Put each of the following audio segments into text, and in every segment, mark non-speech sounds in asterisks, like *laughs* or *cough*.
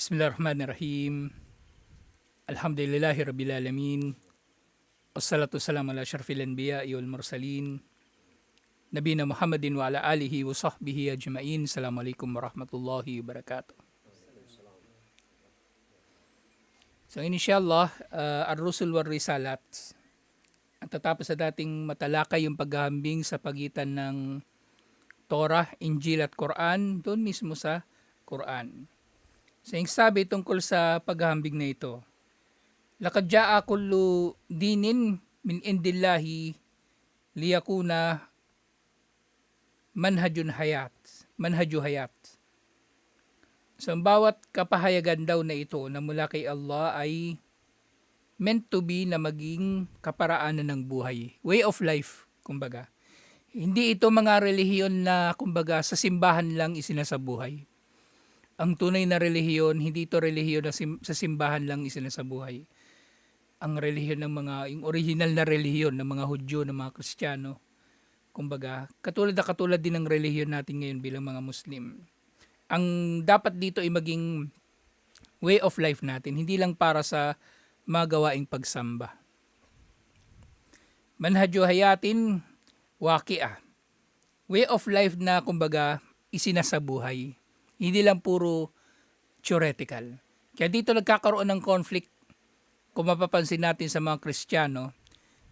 Bismillahirrahmanirrahim. Alhamdulillahi Rabbil Alamin. Wassalatu wassalamu ala syarfil anbiya wal mursalin. Nabina Muhammadin wa ala alihi wa sahbihi ajma'in. Assalamualaikum warahmatullahi wabarakatuh. So inshallah, uh, ar-rusul war risalat. At tatapos sa dating matalakay yung paghahambing sa pagitan ng Torah, Injil at Quran, doon mismo sa Quran. Yung sabi tungkol sa paghahambing na ito, Lakad ja'a kullu dinin min indillahi liyakuna manhajun hayat, manhaju hayat. So ang bawat kapahayagan daw na ito na mula kay Allah ay meant to be na maging kaparaanan ng buhay. Way of life, kumbaga. Hindi ito mga relihiyon na kumbaga sa simbahan lang isinasabuhay. Ang tunay na relihiyon, hindi ito relihiyon na sim- sa simbahan lang isinasabuhay. Ang relihiyon ng mga, yung original na relihiyon ng mga Hudyo, ng mga Kristiyano, kumbaga, katulad na katulad din ng relihiyon natin ngayon bilang mga Muslim. Ang dapat dito ay maging way of life natin, hindi lang para sa mga gawaing pagsamba. Manhadyo hayatin, waki'a. Way of life na kumbaga isinasabuhay. Hindi lang puro theoretical. Kaya dito nagkakaroon ng conflict kung mapapansin natin sa mga Kristiyano,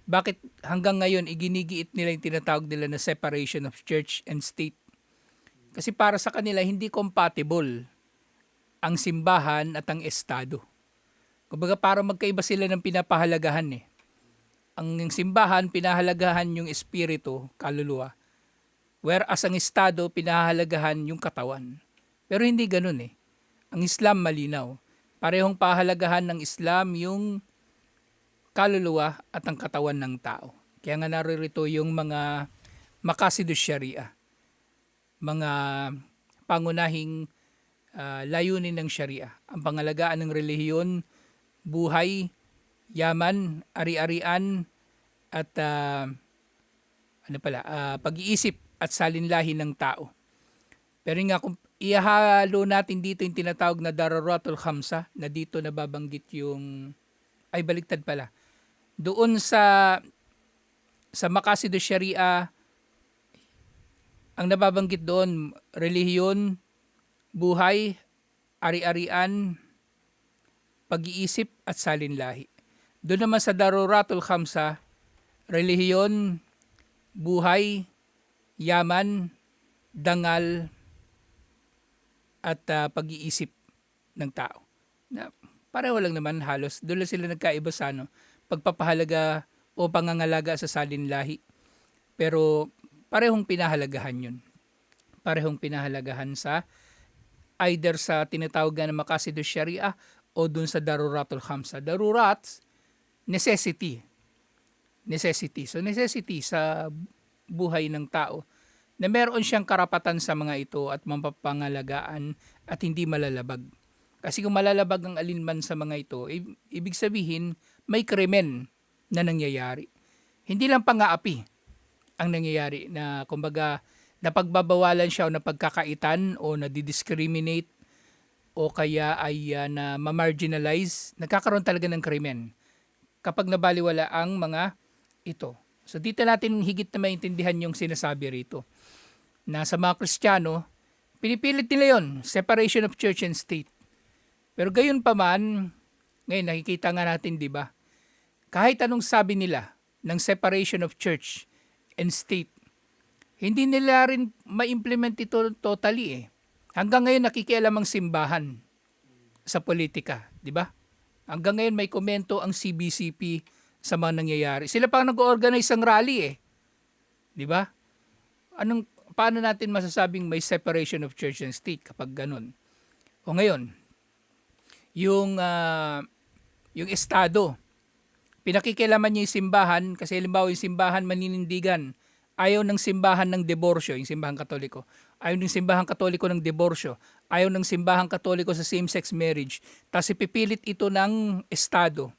bakit hanggang ngayon iginigiit nila yung tinatawag nila na separation of church and state? Kasi para sa kanila hindi compatible ang simbahan at ang estado. Kumbaga para magkaiba sila ng pinapahalagahan eh. Ang simbahan, pinahalagahan yung espiritu, kaluluwa. Whereas ang estado, pinahalagahan yung katawan. Pero hindi ganun eh. Ang Islam malinaw. Parehong pahalagahan ng Islam yung kaluluwa at ang katawan ng tao. Kaya nga naririto yung mga makasido sharia. Mga pangunahing uh, layunin ng sharia. Ang pangalagaan ng relihiyon, buhay, yaman, ari-arian, at uh, ano pala, uh, pag-iisip at salinlahi ng tao. Pero nga kung ihalo natin dito yung tinatawag na dararatul khamsa na dito nababanggit yung ay baliktad pala. Doon sa sa Makasido Sharia ang nababanggit doon relihiyon, buhay, ari-arian, pag-iisip at salinlahi. Doon naman sa Daruratul Khamsa, relihiyon, buhay, yaman, dangal, at uh, pag-iisip ng tao. Na pareho lang naman halos. Doon lang sila nagkaiba sa ano, pagpapahalaga o pangangalaga sa salinlahi. Pero parehong pinahalagahan yun. Parehong pinahalagahan sa either sa tinatawag na makasido sharia o dun sa daruratul khamsa. Darurat, necessity. Necessity. So necessity sa buhay ng tao na meron siyang karapatan sa mga ito at mapapangalagaan at hindi malalabag. Kasi kung malalabag ang alinman sa mga ito, ibig sabihin may krimen na nangyayari. Hindi lang pangaapi ang nangyayari na kumbaga napagbabawalan siya o napagkakaitan o nadidiscriminate o kaya ay uh, na ma-marginalize, nagkakaroon talaga ng krimen kapag nabaliwala ang mga ito. So dito natin higit na maintindihan yung sinasabi rito na sa mga Kristiyano, pinipilit nila yon separation of church and state. Pero gayon pa man, ngayon nakikita nga natin, di ba? Kahit anong sabi nila ng separation of church and state, hindi nila rin ma-implement ito totally eh. Hanggang ngayon nakikialam ang simbahan sa politika, di ba? Hanggang ngayon may komento ang CBCP sa mga nangyayari. Sila pa nag-organize ng rally eh. Di ba? Anong paano natin masasabing may separation of church and state kapag ganun? O ngayon, yung uh, yung estado, pinakikilaman niya yung simbahan kasi halimbawa yung simbahan maninindigan, ayaw ng simbahan ng diborsyo, yung simbahan katoliko, ayaw ng simbahan katoliko ng diborsyo, ayaw ng simbahan katoliko sa same-sex marriage, tapos ipipilit ito ng estado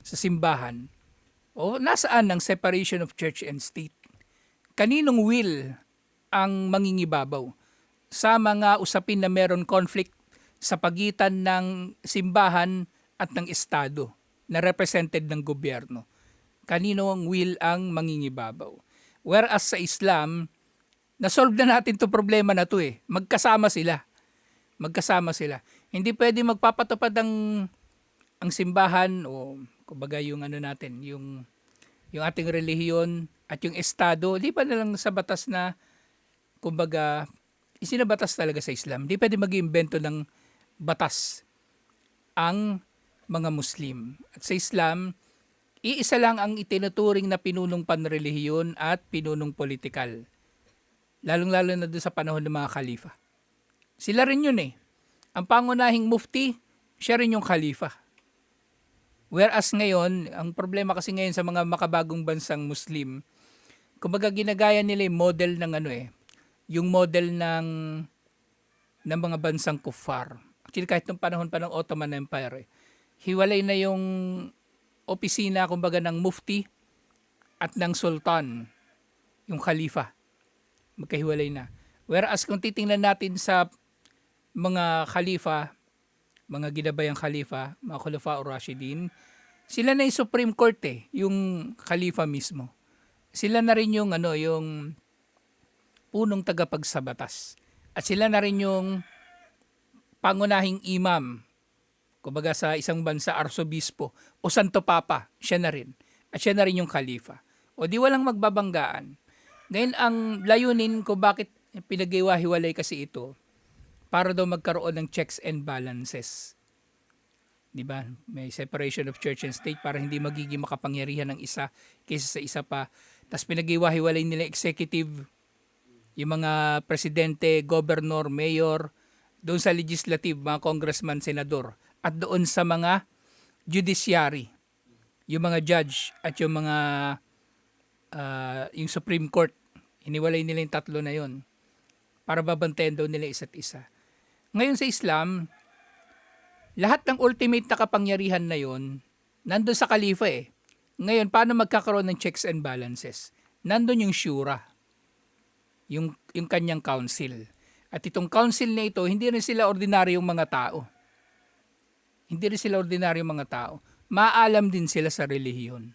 sa simbahan. O nasaan ang separation of church and state? Kaninong will ang mangingibabaw sa mga usapin na meron conflict sa pagitan ng simbahan at ng Estado na represented ng gobyerno. Kanino ang will ang mangingibabaw. Whereas sa Islam, nasolve na natin to problema na to eh. Magkasama sila. Magkasama sila. Hindi pwede magpapatupad ang ang simbahan o kumbaga yung ano natin, yung yung ating relihiyon at yung estado, di ba na lang sa batas na kumbaga isinabatas talaga sa Islam. Hindi pwede mag-iimbento ng batas ang mga Muslim. At sa Islam, iisa lang ang itinuturing na pinunong panrelihiyon at pinunong politikal. Lalong-lalo na doon sa panahon ng mga khalifa. Sila rin yun eh. Ang pangunahing mufti, siya rin yung khalifa. Whereas ngayon, ang problema kasi ngayon sa mga makabagong bansang Muslim, kumbaga ginagaya nila yung model ng ano eh, yung model ng ng mga bansang kuffar. Actually, kahit nung panahon pa ng Ottoman Empire, eh, hiwalay na yung opisina, kumbaga, ng mufti at ng sultan, yung khalifa. Magkahiwalay na. Whereas kung titingnan natin sa mga khalifa, mga ginabayang khalifa, mga khulafa o Rashidin, sila na yung Supreme Court eh, yung khalifa mismo. Sila na rin yung ano, yung punong tagapagsabatas. At sila na rin yung pangunahing imam. Kumbaga sa isang bansa, arsobispo o santo papa, siya na rin. At siya na rin yung khalifa. O di walang magbabanggaan. Ngayon, ang layunin ko bakit pinag-iwahiwalay kasi ito, para daw magkaroon ng checks and balances. 'Di ba? May separation of church and state para hindi magiging makapangyarihan ng isa kaysa sa isa pa. Tapos pinag-iwahiwalay nila executive, yung mga presidente, governor, mayor, doon sa legislative, mga congressman, senador, at doon sa mga judiciary, yung mga judge at yung mga ah, yung Supreme Court. Iniwalay nila yung tatlo na yon para babantayan daw nila isa't isa. Ngayon sa Islam, lahat ng ultimate na kapangyarihan na yon, nandun sa kalifa eh. Ngayon, paano magkakaroon ng checks and balances? Nandun yung shura, yung, yung kanyang council. At itong council na ito, hindi rin sila ordinaryong mga tao. Hindi rin sila ordinaryong mga tao. Maalam din sila sa relihiyon.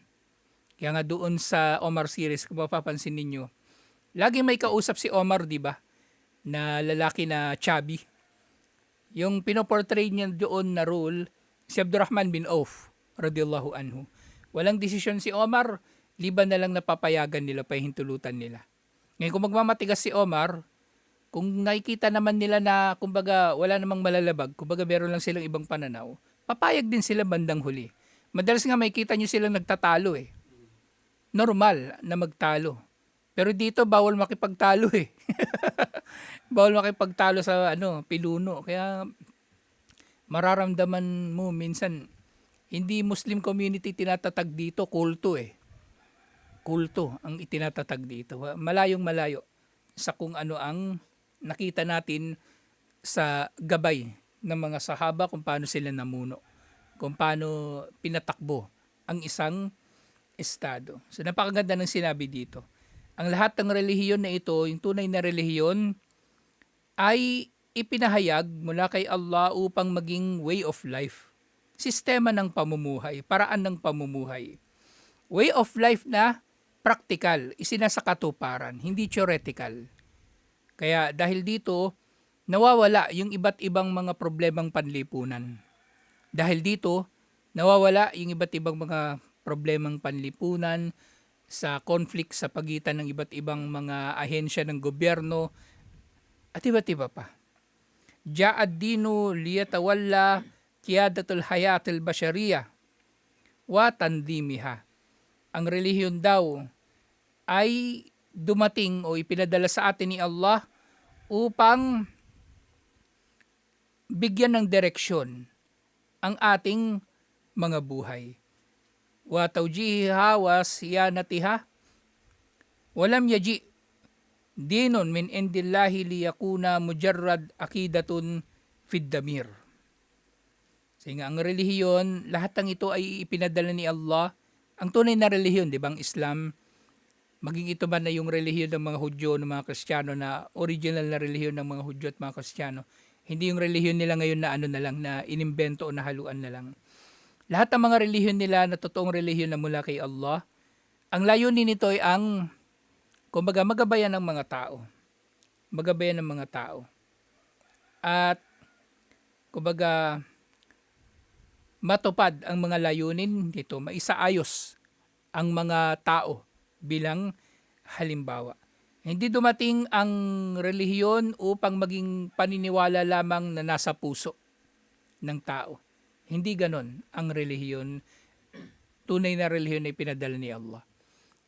Kaya nga doon sa Omar series, kung mapapansin ninyo, lagi may kausap si Omar, di ba? Na lalaki na chubby. Yung pinoportray niya doon na role, si Abdurrahman bin Auf, radiyallahu anhu. Walang desisyon si Omar, liban na lang napapayagan nila, pahintulutan nila. Ngayon kung magmamatigas si Omar, kung nakikita naman nila na kumbaga wala namang malalabag, kumbaga meron lang silang ibang pananaw, papayag din sila bandang huli. Madalas nga may kita nyo silang nagtatalo eh. Normal na magtalo. Pero dito bawal makipagtalo eh. *laughs* bawal makipagtalo sa ano, piluno. Kaya mararamdaman mo minsan hindi Muslim community tinatatag dito, kulto eh. Kulto ang itinatatag dito. Malayong malayo sa kung ano ang nakita natin sa gabay ng mga sahaba kung paano sila namuno. Kung paano pinatakbo ang isang estado. So napakaganda ng sinabi dito. Ang lahat ng relihiyon na ito, yung tunay na relihiyon, ay ipinahayag mula kay Allah upang maging way of life. Sistema ng pamumuhay, paraan ng pamumuhay. Way of life na practical, isinasakatuparan, hindi theoretical. Kaya dahil dito, nawawala yung iba't ibang mga problemang panlipunan. Dahil dito, nawawala yung iba't ibang mga problemang panlipunan sa conflict sa pagitan ng iba't ibang mga ahensya ng gobyerno at iba't iba pa. Ja'ad dinu liyatawalla kiyadatul hayatil basyariya wa tandimiha. Ang relihiyon daw ay dumating o ipinadala sa atin ni Allah upang bigyan ng direksyon ang ating mga buhay. Wa tawjihiha wa siyanatiha walam yaji dinon min indillahi liyakuna mujarrad akidatun fid damir. Kasi ang relihiyon, lahat ng ito ay ipinadala ni Allah. Ang tunay na relihiyon, di ba, ang Islam, maging ito man na yung relihiyon ng mga Hudyo, ng mga Kristiyano, na original na relihiyon ng mga Hudyo at mga Kristiyano, Hindi yung relihiyon nila ngayon na ano na lang, na inimbento o nahaluan na lang. Lahat ng mga relihiyon nila na totoong relihiyon na mula kay Allah, ang layunin nito ay ang, kumbaga, magabayan ng mga tao. Magabayan ng mga tao. At, kumbaga, matupad ang mga layunin nito, maisaayos ang mga tao bilang halimbawa. Hindi dumating ang relihiyon upang maging paniniwala lamang na nasa puso ng tao. Hindi ganon ang relihiyon. Tunay na relihiyon ay pinadala ni Allah.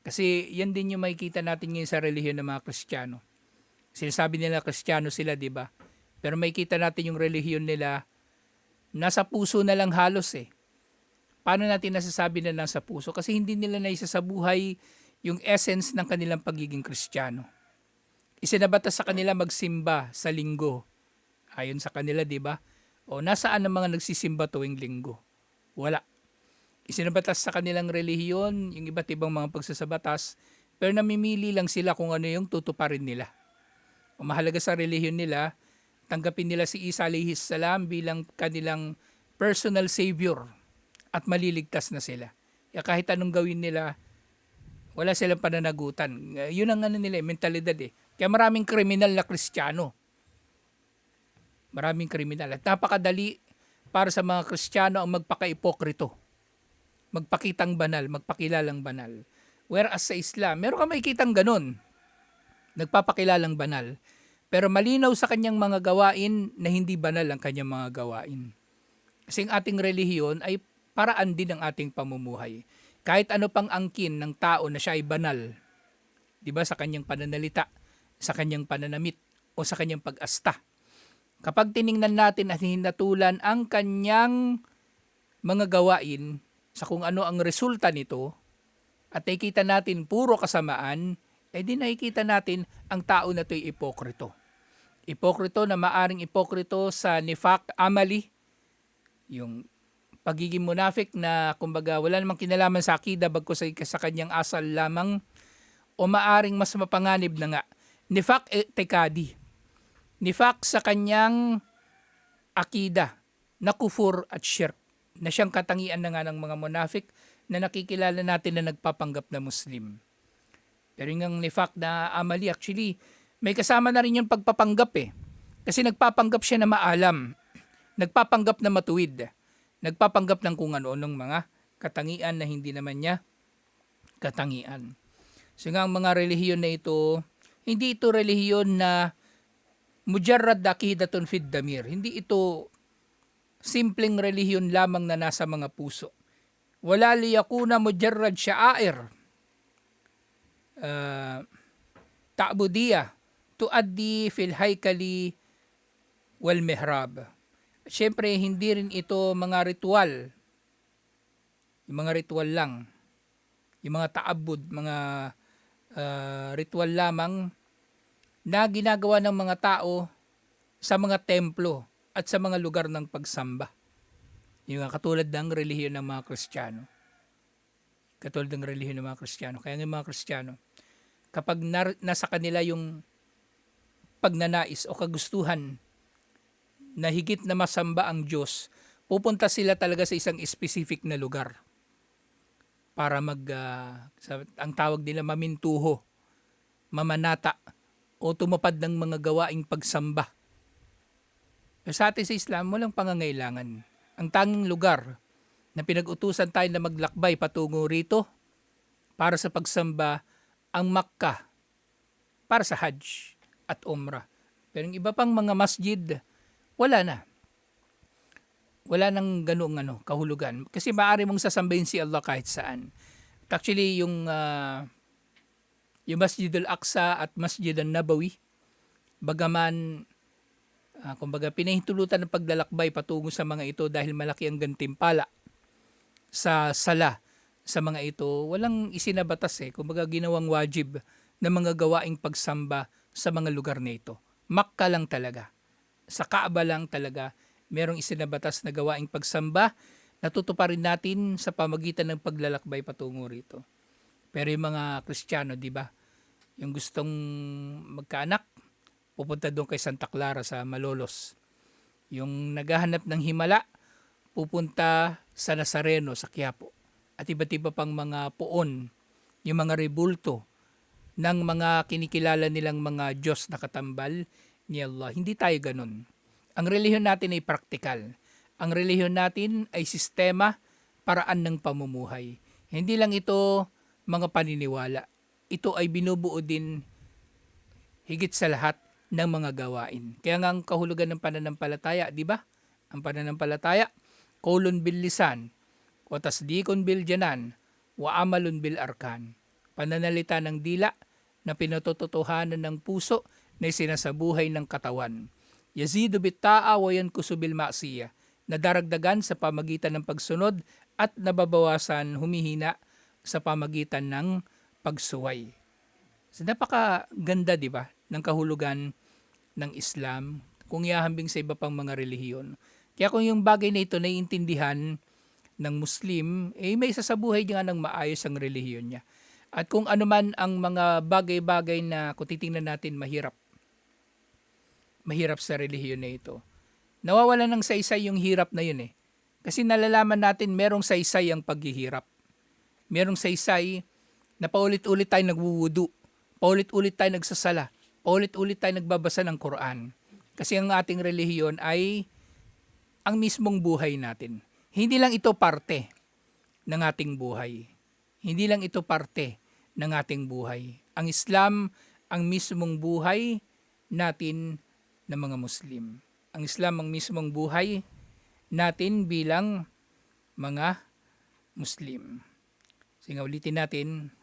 Kasi yan din yung makikita natin ngayon sa relihiyon ng mga Kristiyano. Sinasabi nila Kristiyano sila, di ba? Pero makikita natin yung relihiyon nila nasa puso na lang halos eh. Paano natin nasasabi na nasa puso? Kasi hindi nila naisa sa buhay yung essence ng kanilang pagiging Kristiyano. Isinabatas sa kanila magsimba sa linggo. Ayon sa kanila, di ba? O nasaan ang mga nagsisimba tuwing linggo? Wala. Isinabatas sa kanilang relihiyon, yung iba't ibang mga pagsasabatas, pero namimili lang sila kung ano yung tutuparin nila. O mahalaga sa relihiyon nila, tanggapin nila si Isa alayhi salam bilang kanilang personal savior at maliligtas na sila. Kaya kahit anong gawin nila, wala silang pananagutan. Uh, Yun ang ano nila, eh, mentalidad eh. Kaya maraming kriminal na kristyano. Maraming kriminal. At napakadali para sa mga kristyano ang magpaka-ipokrito. Magpakitang banal, magpakilalang banal. Whereas sa Islam, meron ka makikitang ganun. Nagpapakilalang banal. Pero malinaw sa kanyang mga gawain na hindi banal ang kanyang mga gawain. Kasi ang ating relihiyon ay paraan din ng ating pamumuhay kahit ano pang angkin ng tao na siya ay banal, 'di ba sa kanyang pananalita, sa kanyang pananamit o sa kanyang pag-asta. Kapag tiningnan natin at hinatulan ang kanyang mga gawain sa kung ano ang resulta nito at nakikita natin puro kasamaan, eh di nakikita natin ang tao na to'y ipokrito. Ipokrito na maaring ipokrito sa nifak amali, yung pagiging munafik na kumbaga wala namang kinalaman sa akida bagko sa, sa kanyang asal lamang o maaring mas mapanganib na nga. Nifak e tekadi. Nifak sa kanyang akida na kufur at shirk na siyang katangian na nga ng mga munafik na nakikilala natin na nagpapanggap na Muslim. Pero yung nifak na amali actually may kasama na rin yung pagpapanggap eh. Kasi nagpapanggap siya na maalam. Nagpapanggap na matuwid nagpapanggap ng kung ano-anong mga katangian na hindi naman niya katangian. So nga ang mga relihiyon na ito, hindi ito relihiyon na mujarrad dakidatun fid damir. Hindi ito simpleng relihiyon lamang na nasa mga puso. Wala liyakuna mujarrad sya'air. Uh, ta'budiyah tuaddi fil haykali wal mihrab Siyempre, hindi rin ito mga ritual. Yung mga ritual lang. Yung mga taabud, mga uh, ritual lamang na ginagawa ng mga tao sa mga templo at sa mga lugar ng pagsamba. Yung katulad ng relihiyon ng mga Kristiyano. Katulad ng relihiyon ng mga Kristiyano. Kaya ng mga Kristiyano, kapag nar- nasa kanila yung pagnanais o kagustuhan na higit na masamba ang Diyos, pupunta sila talaga sa isang specific na lugar para mag uh, sa, ang tawag nila mamintuho, mamanata o tumapad ng mga gawaing pagsamba. Pero sa atin sa Islam, walang pangangailangan. Ang tanging lugar na pinag-utusan tayo na maglakbay patungo rito para sa pagsamba ang Makkah para sa Hajj at Umrah. Pero yung iba pang mga masjid wala na. Wala nang ganung ano, kahulugan. Kasi maaari mong sasambahin si Allah kahit saan. Actually, yung, uh, yung Masjid al-Aqsa at Masjid al-Nabawi, bagaman, uh, kumbaga, pinahintulutan ng paglalakbay patungo sa mga ito dahil malaki ang gantimpala sa sala sa mga ito, walang isinabatas eh. Kumbaga, ginawang wajib na mga gawaing pagsamba sa mga lugar na ito. Makka lang talaga sa Kaaba lang talaga merong isinabatas na gawaing pagsamba natutuparin natin sa pamagitan ng paglalakbay patungo rito. Pero yung mga Kristiyano, di ba? Yung gustong magkaanak, pupunta doon kay Santa Clara sa Malolos. Yung naghahanap ng himala, pupunta sa Nazareno, sa Quiapo. At iba't iba pang mga poon, yung mga rebulto ng mga kinikilala nilang mga Diyos na katambal ni Allah. Hindi tayo ganun. Ang relihiyon natin ay praktikal. Ang relihiyon natin ay sistema, paraan ng pamumuhay. Hindi lang ito mga paniniwala. Ito ay binubuo din higit sa lahat ng mga gawain. Kaya nga ang kahulugan ng pananampalataya, di ba? Ang pananampalataya, kolon bil lisan, wa tasdikon bil janan, wa amalun bil arkan. Pananalita ng dila na pinatututuhanan ng puso na sinasabuhay ng katawan. Yazidu bitaa wa yankusu bil ma'siyah na daragdagan sa pamagitan ng pagsunod at nababawasan humihina sa pamagitan ng pagsuway. So napakaganda 'di ba ng kahulugan ng Islam kung ihahambing sa iba pang mga relihiyon. Kaya kung yung bagay na ito naiintindihan ng Muslim, eh may sasabuhay niya ng maayos ang relihiyon niya. At kung ano man ang mga bagay-bagay na kung titingnan natin mahirap, mahirap sa relihiyon na ito. Nawawala ng saysay yung hirap na yun eh. Kasi nalalaman natin merong saysay ang paghihirap. Merong saysay na paulit-ulit tayo nagwuwudu, paulit-ulit tayo nagsasala, paulit-ulit tayo nagbabasa ng Quran. Kasi ang ating relihiyon ay ang mismong buhay natin. Hindi lang ito parte ng ating buhay. Hindi lang ito parte ng ating buhay. Ang Islam ang mismong buhay natin na mga Muslim. Ang Islam ang mismong buhay natin bilang mga Muslim. Sige, ulitin natin.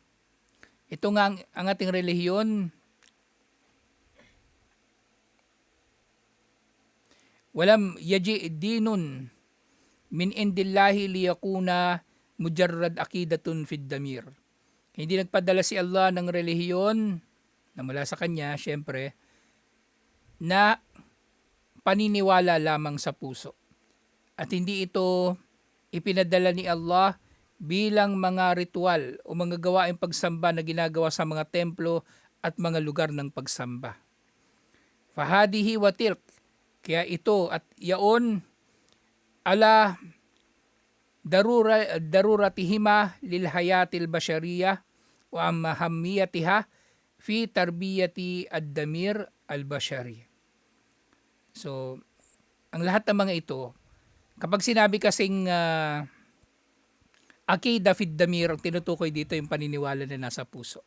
Ito nga ang, ang ating relihiyon. Walam yaji dinun min indillahi liyakuna mujarrad akidatun fid damir. Hindi nagpadala si Allah ng relihiyon na mula sa kanya, syempre, na paniniwala lamang sa puso. At hindi ito ipinadala ni Allah bilang mga ritual o mga gawaing pagsamba na ginagawa sa mga templo at mga lugar ng pagsamba. Fahadihi wa tilk. Kaya ito at yaon ala darura daruratihima lil hayatil basyariya wa mahammiyatiha fi tarbiyati ad-damir al-bashari. So, ang lahat ng mga ito, kapag sinabi kasing uh, akida fid damir, ang tinutukoy dito yung paniniwala na nasa puso.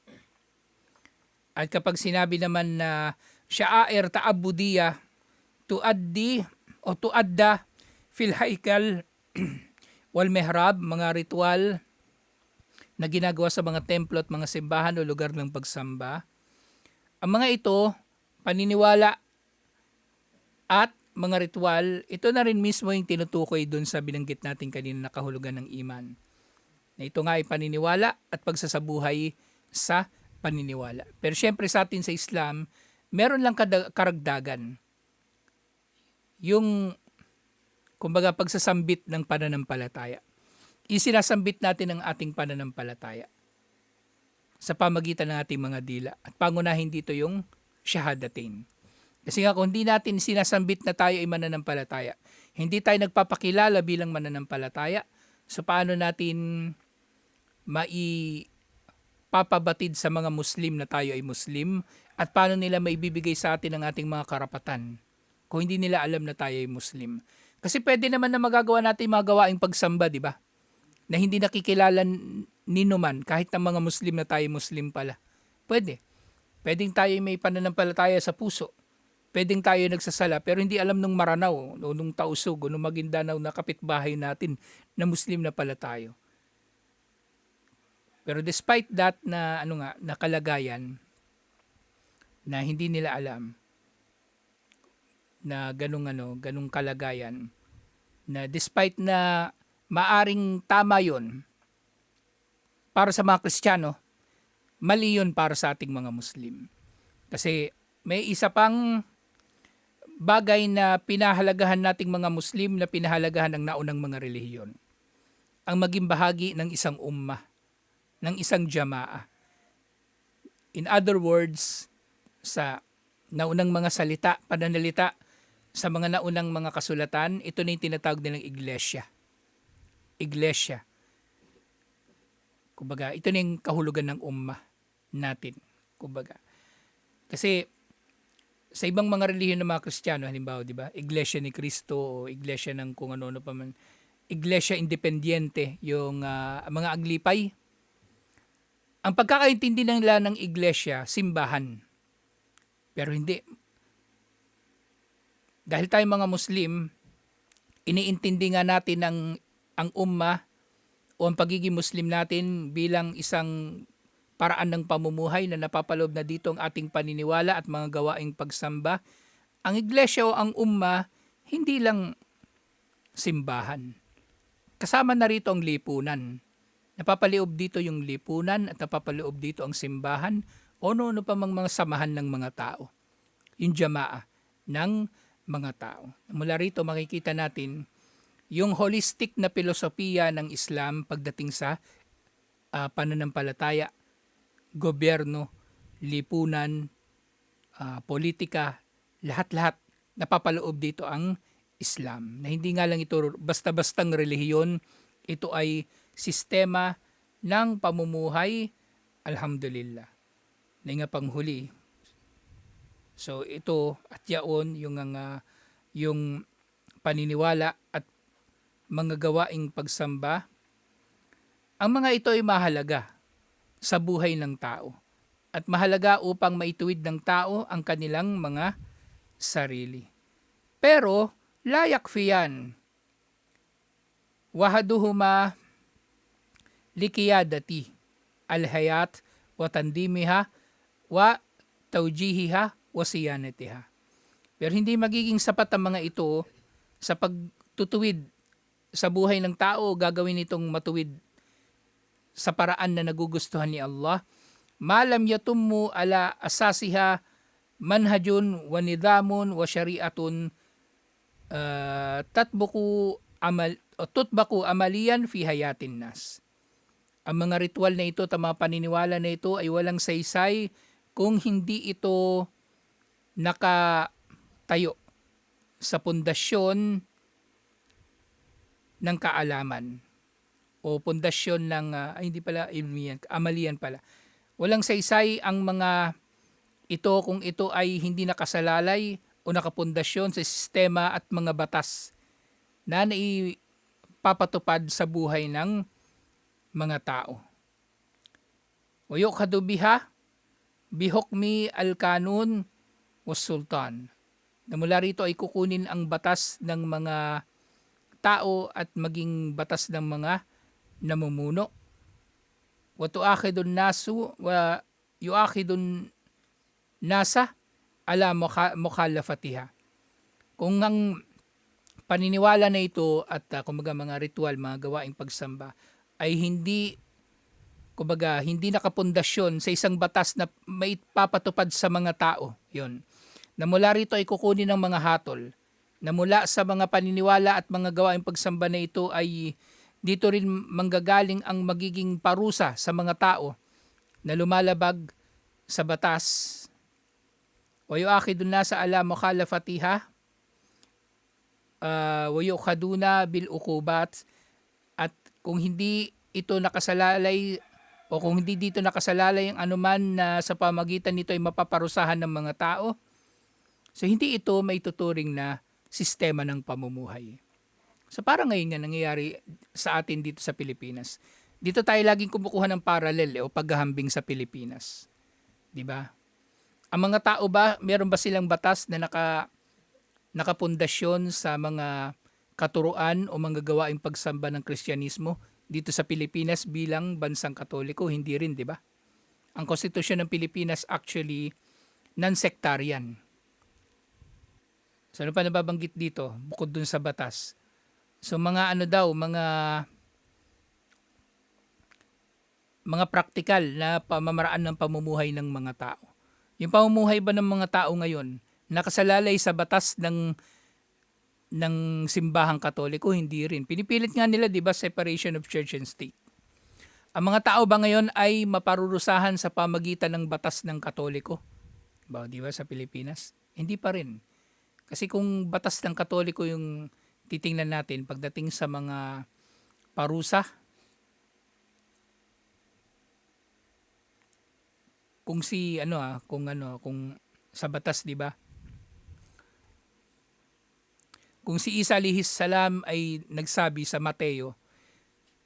At kapag sinabi naman na sha'air ta'abudiya tuaddi o tuadda fil haikal *clears throat* wal mihrab, mga ritual na ginagawa sa mga templo at mga simbahan o lugar ng pagsamba. Ang mga ito, paniniwala at mga ritual, ito na rin mismo yung tinutukoy dun sa binanggit natin kanina na kahulugan ng iman. Na ito nga ay paniniwala at pagsasabuhay sa paniniwala. Pero syempre sa atin sa Islam, meron lang karagdagan. Yung, kumbaga, pagsasambit ng pananampalataya. Isinasambit natin ang ating pananampalataya sa pamagitan ng ating mga dila. At pangunahin dito yung shahadatain. Kasi nga kung hindi natin sinasambit na tayo ay mananampalataya, hindi tayo nagpapakilala bilang mananampalataya, so paano natin maipapabatid sa mga Muslim na tayo ay Muslim at paano nila maibibigay sa atin ang ating mga karapatan kung hindi nila alam na tayo ay Muslim. Kasi pwede naman na magagawa natin mga gawaing pagsamba, di ba? Na hindi nakikilala nino man kahit ng mga Muslim na tayo Muslim pala. Pwede. Pwedeng tayo may pananampalataya sa puso pwedeng tayo nagsasala pero hindi alam nung Maranao o nung Tausug o nung Maguindanao na kapitbahay natin na Muslim na pala tayo. Pero despite that na ano nga na kalagayan na hindi nila alam na ganung ano, ganung kalagayan na despite na maaring tama 'yon para sa mga Kristiyano, mali 'yon para sa ating mga Muslim. Kasi may isa pang bagay na pinahalagahan nating mga Muslim na pinahalagahan ng naunang mga relihiyon. Ang maging bahagi ng isang ummah, ng isang jamaa. In other words, sa naunang mga salita, pananalita sa mga naunang mga kasulatan, ito na yung tinatawag nilang iglesia. Iglesia. Kumbaga, ito na yung kahulugan ng umma natin. Kumbaga. Kasi sa ibang mga relihiyon ng mga Kristiyano, halimbawa, di ba? Iglesia ni Cristo o iglesia ng kung ano-ano pa man. Iglesia independiente, yung ah, mga aglipay. Ang pagkakaintindi nila ng iglesia, simbahan. Pero hindi. Dahil tayo mga Muslim, iniintindi nga natin ang, ang umma o ang pagiging Muslim natin bilang isang paraan ng pamumuhay na napapaloob na dito ang ating paniniwala at mga gawaing pagsamba. Ang iglesia o ang umma, hindi lang simbahan. Kasama na rito ang lipunan. Napapaloob dito yung lipunan at napapaloob dito ang simbahan o ano pa mga samahan ng mga tao. Yung jamaa ng mga tao. Mula rito makikita natin yung holistic na filosofiya ng Islam pagdating sa ah, pananampalataya, gobyerno, lipunan, ah, politika, lahat-lahat napapaloob dito ang Islam. Na hindi nga lang ito basta-bastang relihiyon, ito ay sistema ng pamumuhay, alhamdulillah. Na nga panghuli. So ito at yaon yung nga yung paniniwala at mga gawaing pagsamba. Ang mga ito ay mahalaga sa buhay ng tao at mahalaga upang maituwid ng tao ang kanilang mga sarili. Pero layak fiyan wahaduhuma likiyadati alhayat wa tandimiha wa tawjihiha wa siyanatiha. Pero hindi magiging sapat ang mga ito sa pagtutuwid sa buhay ng tao, gagawin itong matuwid sa paraan na nagugustuhan ni Allah. Malam yatummu ala asasiha manhajun wa nidamun wa syari'atun uh, tatbuku amal o tutbaku amalian fi hayatin nas. Ang mga ritual na ito, mga paniniwala na ito ay walang saysay kung hindi ito nakatayo sa pundasyon ng kaalaman o pundasyon ng ah, ay hindi pala ilmiyan, amalian pala. Walang saysay ang mga ito kung ito ay hindi nakasalalay o nakapundasyon sa sistema at mga batas na naipapatupad sa buhay ng mga tao. Wayukhadu biha bihukmi al-kanun was sultan. Na mula rito ay kukunin ang batas ng mga tao at maging batas ng mga namumuno. Wa tuakhidun nasu wa yuakhidun nasa ala mukha, mukhalafatiha. Kung ang paniniwala na ito at uh, kumbaga mga ritual, mga gawaing pagsamba ay hindi kumbaga hindi nakapundasyon sa isang batas na maipapatupad sa mga tao. 'Yon. Na mula rito ay kukunin ng mga hatol. Na mula sa mga paniniwala at mga gawaing pagsamba na ito ay dito rin manggagaling ang magiging parusa sa mga tao na lumalabag sa batas. Wa yu'akhidun nasa ala mukhalafatiha uh, wa yu'khaduna bil uqubat at kung hindi ito nakasalalay o kung hindi dito nakasalalay ang anuman na sa pamagitan nito ay mapaparusahan ng mga tao, so hindi ito may tuturing na sistema ng pamumuhay. So parang ngayon nga nangyayari sa atin dito sa Pilipinas. Dito tayo laging kumukuha ng parallel eh, o paghahambing sa Pilipinas. 'Di ba? Ang mga tao ba, meron ba silang batas na naka nakapundasyon sa mga katuruan o mga gawaing pagsamba ng Kristyanismo dito sa Pilipinas bilang bansang Katoliko, hindi rin, di ba? Ang konstitusyon ng Pilipinas actually non-sectarian. So ano pa nababanggit dito bukod dun sa batas? So mga ano daw, mga mga praktikal na pamamaraan ng pamumuhay ng mga tao. Yung pamumuhay ba ng mga tao ngayon nakasalalay sa batas ng ng simbahang katoliko, hindi rin. Pinipilit nga nila, di ba, separation of church and state. Ang mga tao ba ngayon ay maparurusahan sa pamagitan ng batas ng katoliko? Ba, di ba, sa Pilipinas? Hindi pa rin. Kasi kung batas ng Katoliko yung titingnan natin pagdating sa mga parusa, kung si ano ah, kung ano, kung sa batas, 'di ba? Kung si Isa alihis salam ay nagsabi sa Mateo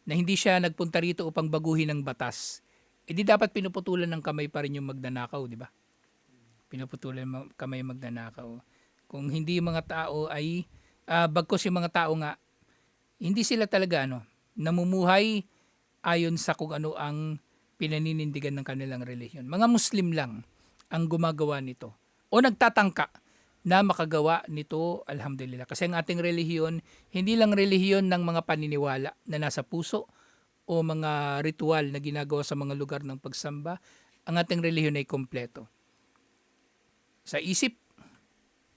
na hindi siya nagpunta rito upang baguhin ang batas, edi dapat pinuputulan ng kamay pa rin yung magnanakaw, di ba? Pinuputulan ng kamay magnanakaw. Kung hindi mga tao ay, ah, bagkos yung mga tao nga, hindi sila talaga ano, namumuhay ayon sa kung ano ang pinaninindigan ng kanilang relihiyon. Mga Muslim lang ang gumagawa nito o nagtatangka na makagawa nito, alhamdulillah. Kasi ang ating relihiyon, hindi lang relihiyon ng mga paniniwala na nasa puso o mga ritual na ginagawa sa mga lugar ng pagsamba, ang ating relihiyon ay kompleto. Sa isip,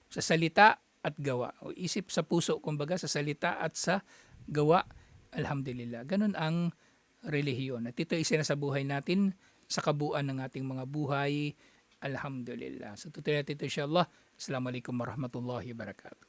sa salita at gawa. O isip sa puso, kumbaga sa salita at sa gawa, alhamdulillah. Ganun ang relihiyon. At ito ay sinasabuhay natin sa kabuuan ng ating mga buhay. Alhamdulillah. So tutuloy natin ito insyaAllah. Assalamualaikum warahmatullahi wabarakatuh.